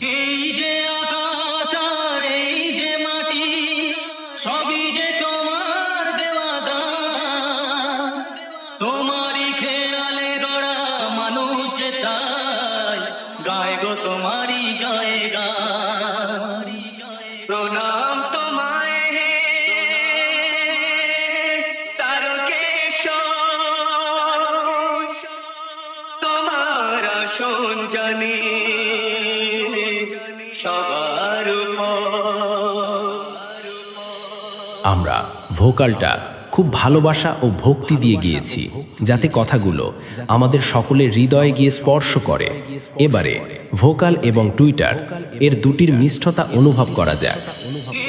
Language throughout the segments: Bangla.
এই যে আকাশ আর এই যে মাটি, সবই যে তোমার দেওয়া দান। তোমারই খেয়ালে গড়া মানুষ তাই, গায় গো তোমারই জয় গান। প্রণাম তোমায় হে তারকেশ্বর। তোমার আসন সবার আমরা ভোকালটা খুব ভালোবাসা ও ভক্তি দিয়ে গিয়েছি যাতে কথাগুলো আমাদের সকলের হৃদয়ে গিয়ে স্পর্শ করে। এবারে ভোকাল এবং টুইটার এর দুটির মিষ্টতা অনুভব করা যাক।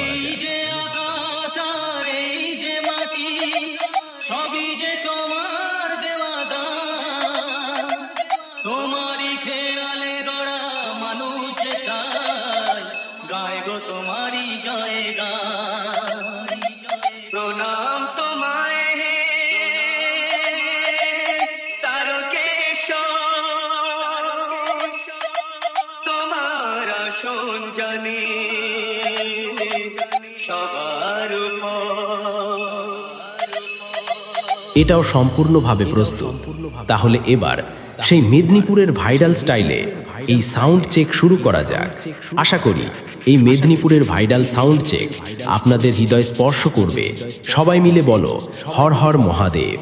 এই যে আকাশ আর এই যে মাটি, সবই যে তোমার গো তোমারই জয় প্রণাম তোমায় হে তোমার আসন সবার এটাও সম্পূর্ণভাবে প্রস্তুত। তাহলে এবার সেই মেদিনীপুরের ভাইরাল স্টাইলে এই সাউন্ড চেক শুরু করা যাক। আশা করি এই মেদিনীপুরের ভাইরাল সাউন্ড চেক আপনাদের হৃদয় স্পর্শ করবে। সবাই মিলে বলো, Har Har Mahadev!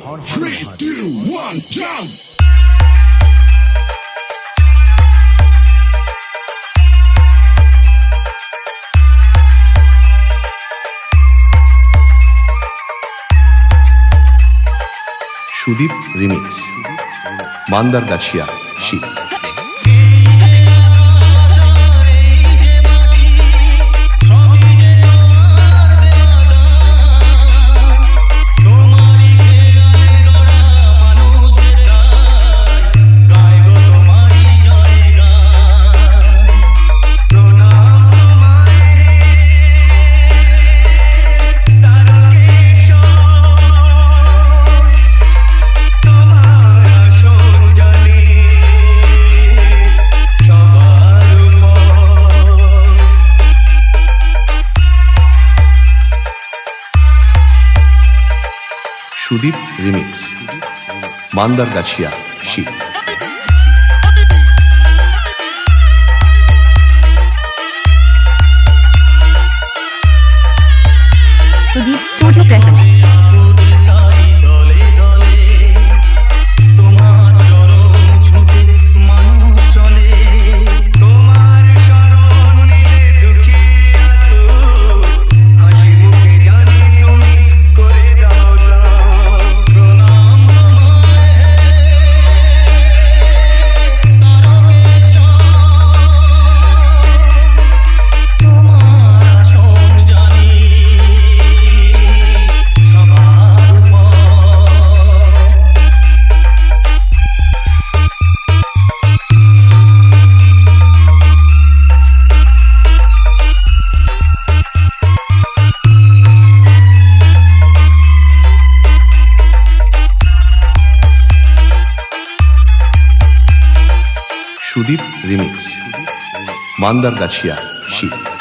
Sudeep remix. Mandar Gachhia, Shiv. Sudeep remix. Mandar Gachhia Shiv. Sudeep Studio Sudeep remix. Mandar Gachhia Shiv.